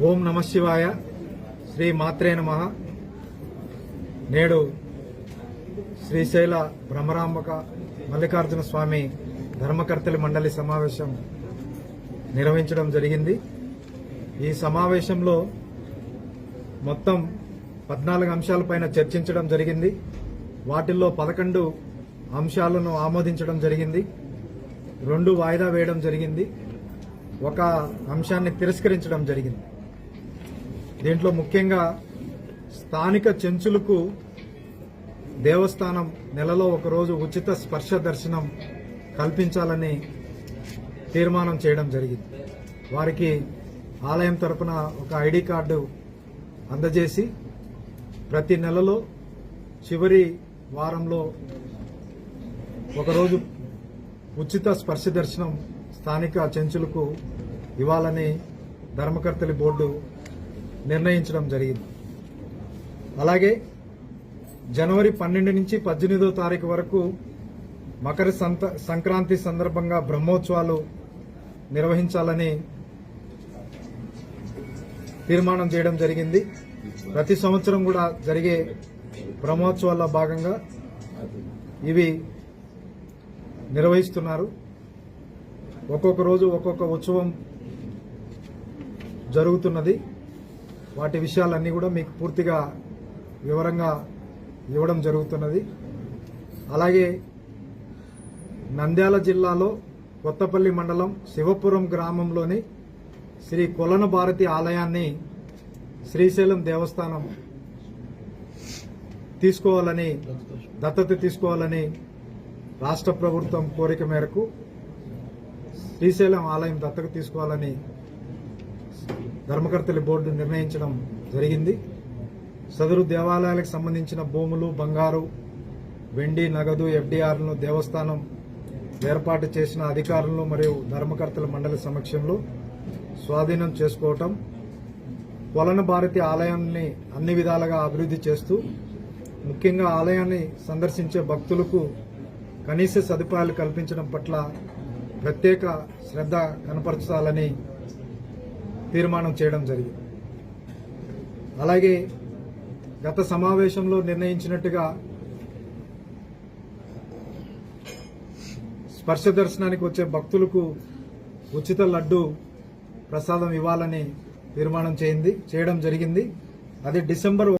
ఓం నమ శివాయ. శ్రీ మాత్రే నమ. నేడు శ్రీశైల భ్రమరాంబక మల్లికార్జున స్వామి ధర్మకర్తలి మండలి సమావేశం నిర్వహించడం జరిగింది. ఈ సమావేశంలో మొత్తం పద్నాలుగు అంశాలపైన చర్చించడం జరిగింది. వాటిల్లో పదకొండు అంశాలను ఆమోదించడం జరిగింది. రెండు వాయిదా వేయడం జరిగింది. ఒక అంశాన్ని తిరస్కరించడం జరిగింది. దీంట్లో ముఖ్యంగా స్థానిక చెంచులకు దేవస్థానం నెలలో ఒకరోజు ఉచిత స్పర్శ దర్శనం కల్పించాలని తీర్మానం చేయడం జరిగింది. వారికి ఆలయం తరపున ఒక ఐడి కార్డు అందజేసి ప్రతి నెలలో చివరి వారంలో ఒకరోజు ఉచిత స్పర్శ దర్శనం స్థానిక చెంచులకు ఇవ్వాలని ధర్మకర్తలి బోర్డు నిర్ణయించడం జరిగింది. అలాగే జనవరి పన్నెండు నుంచి పద్దెనిమిదో తారీఖు వరకు మకర సంక్రాంతి సందర్భంగా బ్రహ్మోత్సవాలు నిర్వహించాలని తీర్మానం చేయడం జరిగింది. ప్రతి సంవత్సరం కూడా జరిగే బ్రహ్మోత్సవాల్లో భాగంగా ఇవి నిర్వహిస్తున్నారు. ఒక్కొక్క రోజు ఒక్కొక్క ఉత్సవం జరుగుతున్నది. వాటి విషయాలన్నీ కూడా మీకు పూర్తిగా వివరంగా ఇవ్వడం జరుగుతున్నది. అలాగే నంద్యాల జిల్లాలో కొత్తపల్లి మండలం శివపురం గ్రామంలోని శ్రీ కొలన భారతి ఆలయాన్ని శ్రీశైలం దేవస్థానం తీసుకోవాలని దత్తత తీసుకోవాలని రాష్ట్ర ప్రభుత్వం కోరిక మేరకు శ్రీశైలం ఆలయం దత్తత తీసుకోవాలని ధర్మకర్తల బోర్డు నిర్ణయించడం జరిగింది. సదరు దేవాలయాలకు సంబంధించిన భూములు బంగారు వెండి నగదు ఎఫ్డీఆర్లను దేవస్థానం ఏర్పాటు చేసిన అధికారులు మరియు ధర్మకర్తల మండలి సమక్షంలో స్వాధీనం చేసుకోవటం కొలన భారతి ఆలయాన్ని అన్ని విధాలుగా అభివృద్ధి చేస్తూ ముఖ్యంగా ఆలయాన్ని సందర్శించే భక్తులకు కనీస సదుపాయాలు కల్పించడం పట్ల ప్రత్యేక శ్రద్ధ కనపరచాలని తీర్మానం చేయడం జరిగింది. అలాగే గత సమావేశంలో నిర్ణయించినట్టుగా స్పర్శ దర్శనానికి వచ్చే భక్తులకు ఉచిత లడ్డు ప్రసాదం ఇవ్వాలని తీర్మానం చేయింది చేయడం జరిగింది. అది డిసెంబర్